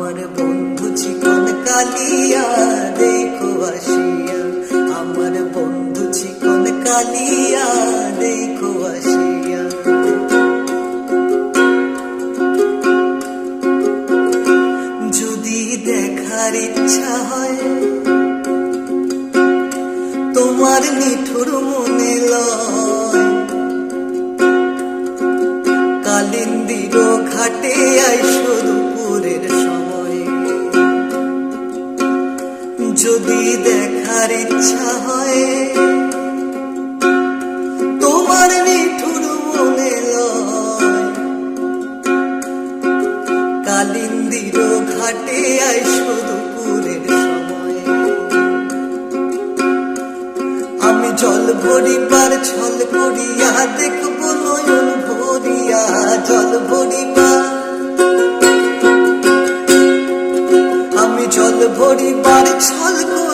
আমার বন্ধু চিকন কালিয়া, দেখো আসিয়া। আমার বন্ধু চিকন কালিয়া, দেখো যদি দেখার ইচ্ছা হয়, তোমার নিঠুর মনে লয়। ঘাটে আইসো দেখার ইচ্ছা হয়। তোমার নিঠুর মনে কালিন্দির ঘাটে আইসো দুপুরের সময়। আমি জল ভরিবার ছল করিয়া দেখব নয়ন ভরিয়া জল ভরিবার জল ভরিবার ছল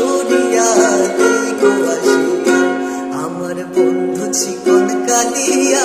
দেখো আসিয়া আমার বন্ধু চিকন কালিয়া